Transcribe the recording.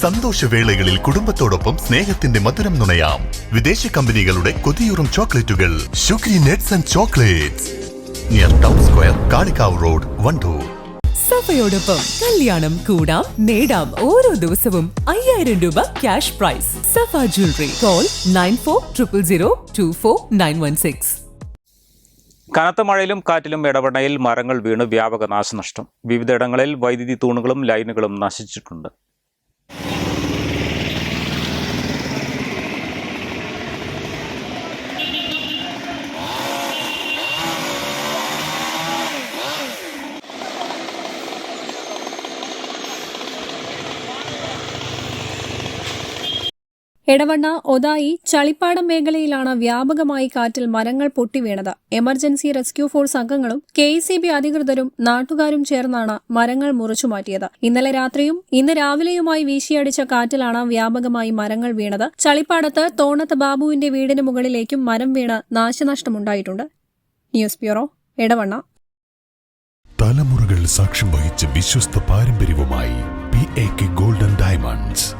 സന്തോഷവേളകളിൽ കുടുംബത്തോടൊപ്പം സ്നേഹത്തിന്റെ മധുരം നുണയാം. വിദേശ കമ്പനികളുടെ കൊതിയൂറും ചോക്ലേറ്റുകൾ. Shukri nuts and chocolates. Near town square Kalikavu road Wandoor. സഫയോടൊപ്പം കല്യാണം കൂടാം നേടാം ഓരോ ദിവസവും അയ്യായിരം രൂപ cash prize. Safa jewellery call nine four triple zero two four nine one six കനത്ത മഴയിലും കാറ്റിലും ഇടപെടയിൽ മരങ്ങൾ വീണ് വ്യാപക നാശനഷ്ടം. വിവിധയിടങ്ങളിൽ വൈദ്യുതി തൂണുകളും ലൈനുകളും നശിച്ചിട്ടുണ്ട്. എടവണ്ണ ഒതായി ചളിപ്പാടം മേഖലയിലാണ് വ്യാപകമായി കാറ്റിൽ മരങ്ങൾ പൊട്ടിവീണത്. എമർജൻസി റെസ്ക്യൂ ഫോഴ്സ് അംഗങ്ങളും കെ അധികൃതരും നാട്ടുകാരും ചേർന്നാണ് മരങ്ങൾ മുറിച്ചുമാറ്റിയത് ഇന്നലെ രാത്രിയും ഇന്ന് രാവിലെയുമായി വീശിയടിച്ച കാറ്റിലാണ് വ്യാപകമായി മരങ്ങൾ വീണത്. ചളിപ്പാടത്ത് തോണത്ത് ബാബുവിന്റെ വീടിന് മുകളിലേക്കും മരം വീണ് നാശനഷ്ടമുണ്ടായിട്ടുണ്ട്. News bureau Edavanna. തലമുറകൾ സാക്ഷ്യം വഹിച്ച വിശ്വസ്ത പാരമ്പര്യവുമായി golden diamonds.